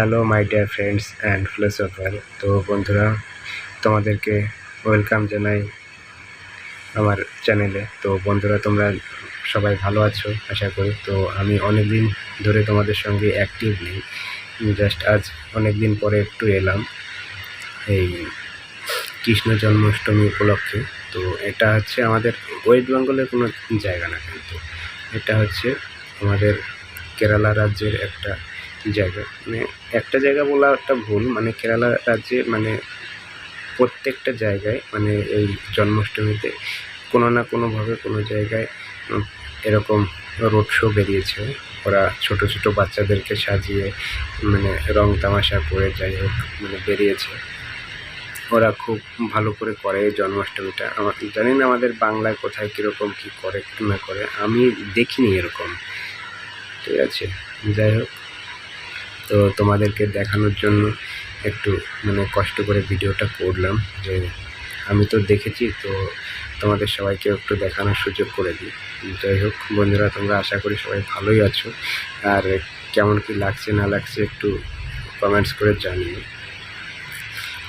Hello my dear friends and philosopher তো বন্ধুরা, তোমাদেরকে ওয়েলকাম জানাই আমার চ্যানেলে তো বন্ধুরা, তোমরা সবাই ভালো আছো? আশা করি। তো আমি অনেক দিন ধরে তোমাদের সঙ্গে অ্যাক্টিভ নেই। জাস্ট আজ অনেক দিন পরে একটু এলাম এই কৃষ্ণ জন্মাষ্টমী উপলক্ষে। তো এটা হচ্ছে আমাদের ওয়েস্ট বেঙ্গলের কোনো জায়গা না কিন্তু। এটা হচ্ছে আমাদের কেরালা রাজ্যের একটা জায়গা। মানে একটা জায়গা বলা একটা ভুল মানে কেরালা রাজ্যে মানে প্রত্যেকটা জায়গায় মানে এই জন্মাষ্টমীতে কোনো না কোনোভাবে কোনো জায়গায় এরকম রোড শো বেরিয়েছে। ওরা ছোট ছোট বাচ্চাদেরকে সাজিয়ে মানে রং তামাশা করে যাই হোক মানে বেরিয়েছে। ওরা খুব ভালো করে করে জন্মাষ্টমীটা। আমার, জানি না আমাদের বাংলায় কোথায় কীরকম কী করে না করে। আমি দেখিনি এরকম। ঠিক আছে? যাই হোক। তো তোমাদেরকে দেখানোর জন্য একটু মানে কষ্ট করে ভিডিওটা করলাম যে আমি তো দেখেছি, তো তোমাদের সবাইকে একটু দেখানোর সুযোগ করে দিই। যাই হোক, বন্ধুরা, তোমরা আশা করি সবাই ভালোই আছো। আর কেমন কি লাগছে, না লাগছে একটু কমেন্টস করে জানিও।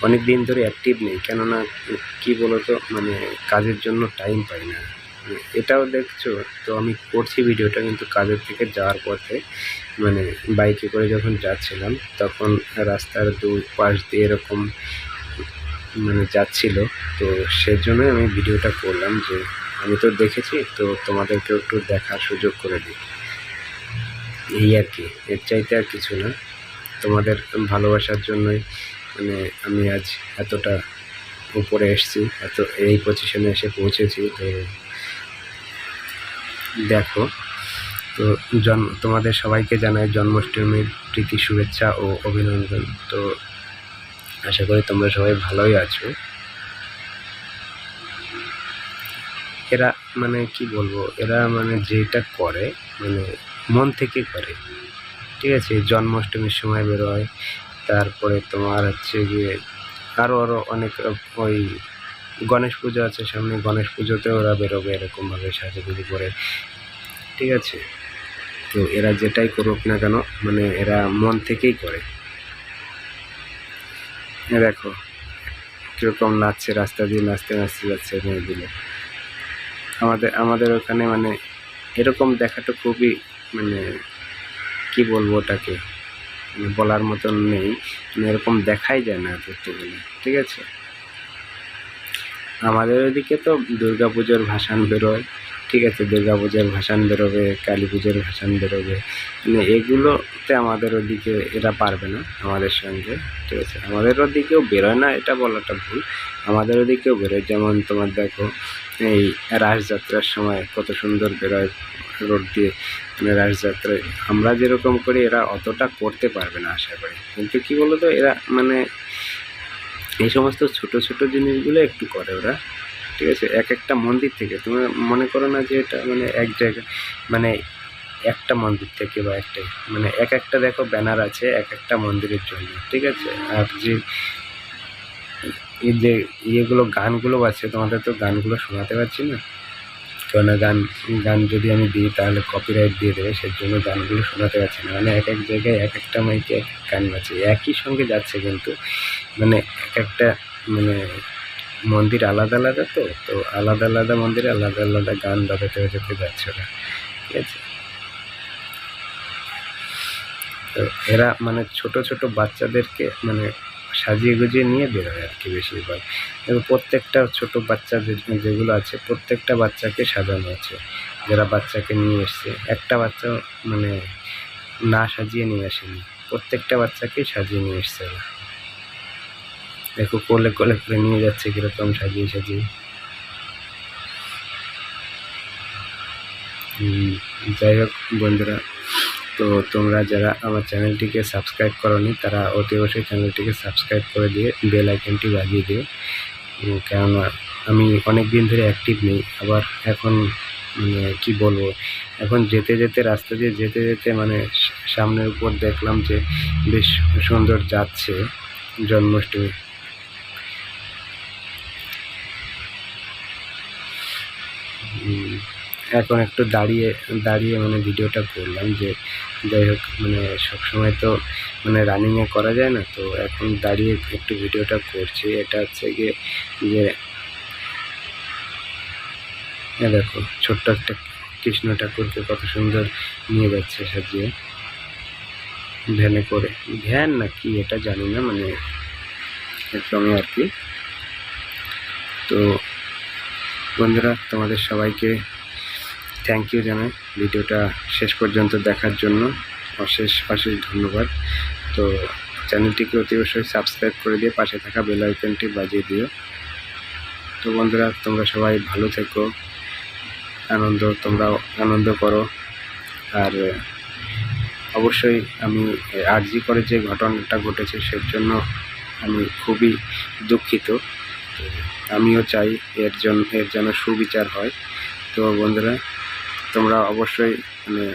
অনেক দিন ধরে অ্যাক্টিভ নেই, কেননা কি বলতো মানে কাজের জন্য টাইম পাই না। এটাও দেখছ, তো আমি করছি ভিডিওটা, কিন্তু কাজের থেকে যাওয়ার পথে মানে বাইকে করে যখন যাচ্ছিলাম, তখন রাস্তার দু পাশ দিয়ে এরকম মানে যাচ্ছিল। তো সেজন্যই আমি ভিডিওটা করলাম যে আমি তো দেখেছি, তো তোমাদেরকেও একটু দেখার সুযোগ করে দিই। এই আর কি, এর চাইতে আর কিছু না। তোমাদের ভালোবাসার জন্যই মানে আমি আজ এতটা উপরে এসেছি, এত এই পজিশনে এসে পৌঁছেছি। তো দেখো তো জন্ম তোমাদের সবাইকে জানাই জন্মাষ্টমীর প্রীতি শুভেচ্ছা ও অভিনন্দন। তো আশা করি তোমরা সবাই ভালোই আছো। এরা মানে কি বলব, এরা মানে যেটা করে মানে মন থেকে করে। ঠিক আছে, জন্মাষ্টমীর সময় বেরোয়, তারপরে তোমার হচ্ছে গিয়ে আরও আরও অনেক ওই গণেশ পুজো আছে সামনে, গণেশ পুজোতে ওরা বেরোবে এরকমভাবে সাজুগুজু করে। ঠিক আছে? তো এরা যেটাই করুক না কেন মানে এরা মন থেকেই করে। দেখো, কীরকম নাচছে, রাস্তা দিয়ে নাচতে নাচতে যাচ্ছে মেয়েগুলো। আমাদের আমাদের ওখানে মানে এরকম দেখাটা খুবই মানে কি বলব ওটাকে মানে বলার মতন নেই মানে এরকম দেখাই যায় না ধরতে গেলে, ঠিক আছে? আমাদের ওইদিকে তো দুর্গা পুজোর ভাসান বেরোয় ঠিক আছে, দুর্গা পুজোর ভাসান বেরোবে, কালী পুজোর ভাসান বেরোবে। মানে এগুলোতে আমাদের ওদিকে এরা পারবে না, আমাদের সঙ্গে, ঠিক আছে। আমাদের ওদিকেও বেরোয় না, এটা বলাটা ভুল। আমাদের ওদিকেও বেরোয়, যেমন তোমার দেখো, এই রাসযাত্রার সময় কত সুন্দর বেরোয় রোড দিয়ে। মানে রাসযাত্রায় আমরা যেরকম করি, এরা অতটা করতে পারবে না আশা করি। কিন্তু কি বলতো, এরা মানে এই সমস্ত ছোট ছোট জিনিসগুলো একটু করে ওরা। ঠিক আছে? এক একটা মন্দির থেকে, তুমি মনে করো না যে এটা মানে এক জায়গা মানে একটা মন্দির থেকে বা একটা মানে এক একটা দেখো ব্যানার আছে এক একটা মন্দিরের জন্য, ঠিক আছে? আর যে যে ইয়েগুলো, গানগুলো আছে, তোমাদের তো গানগুলো শোনাতে পারছি না? কেননা গান গান যদি আমি দিই তাহলে কপিরাইট দিয়ে দেবে সেই জন্য গানগুলো শোনাতে পারছি না। মানে এক এক জায়গায় এক একটা মাইকে এক গান আছে একই সঙ্গে যাচ্ছে কিন্তু মানে এক একটা মানে মন্দির আলাদা আলাদা তো তো আলাদা আলাদা মন্দিরে আলাদা আলাদা গান বাজাতে বাজাতে যাচ্ছে ওরা, ঠিক আছে? তো এরা মানে ছোট ছোট বাচ্চাদেরকে মানে সাজিয়ে গুজিয়ে নিয়ে বেরোয় আর কি বেশিরভাগ। এবং প্রত্যেকটা ছোট বাচ্চা যেগুলো আছে, প্রত্যেকটা বাচ্চাকে সাজানো আছে, যারা বাচ্চাকে নিয়ে এসছে। একটা বাচ্চা মানে না সাজিয়ে নিয়ে আসেনি, প্রত্যেকটা বাচ্চাকেই সাজিয়ে নিয়ে এসছে ওরা। দেখো কোলে কোলে করে নিয়ে যাচ্ছে, কীরকম সাজিয়ে সাজিয়ে। যাই হোক বন্ধুরা, তো তোমরা যারা আমার চ্যানেলটিকে সাবস্ক্রাইব করনি, তারা অতি অবশ্যই চ্যানেলটিকে সাবস্ক্রাইব করে দিয়ে বেল আইকনটি বাজিয়ে দিও। কেননা আমি অনেক দিন ধরে অ্যাক্টিভ নেই, আবার এখন মানে কি বলব, এখন যেতে যেতে রাস্তা দিয়ে যেতে যেতে মানে সামনের উপর দেখলাম যে বেশ সুন্দর যাচ্ছে জন্মাষ্টমী। এখন একটু দাঁড়িয়ে দাঁড়িয়ে মানে ভিডিওটা করলাম যে যাই হোক মানে সবসময় তো মানে রানিংয়ে করা যায় না, তো এখন দাঁড়িয়ে একটু ভিডিওটা করছি। এটা হচ্ছে গিয়ে যে দেখো, ছোট্ট একটা কৃষ্ণ ঠাকুরকে কত সুন্দর নিয়ে যাচ্ছে সাজিয়ে। ভ্যানে করে। ভ্যান না কি এটা জানি না মানে একদমই আর কি। তো বন্ধুরা, তোমাদের সবাইকে থ্যাংক ইউ জানাই ভিডিওটা শেষ পর্যন্ত দেখার জন্য অশেষ অশেষ ধন্যবাদ। তো চ্যানেলটিকে অতি অবশ্যই সাবস্ক্রাইব করে দিয়ে পাশে থাকা বেল আইকনটি বাজিয়ে দিও। তো বন্ধুরা, তোমরা সবাই ভালো থেকো, আনন্দ, তোমরা আনন্দ করো। আর অবশ্যই আমি আরজি করে যে ঘটনাটা ঘটেছে সের জন্য আমি খুবই দুঃখিত। আমিও চাই এর জন্য এর যেন সুবিচার হয়। তো বন্ধুরা তোমরা অবশ্যই মানে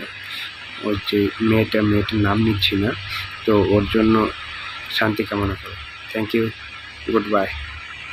ওই যে মেয়েটা, মেয়েটির নাম নিচ্ছি না। তো ওর জন্য শান্তি কামনা করো। Thank you good bye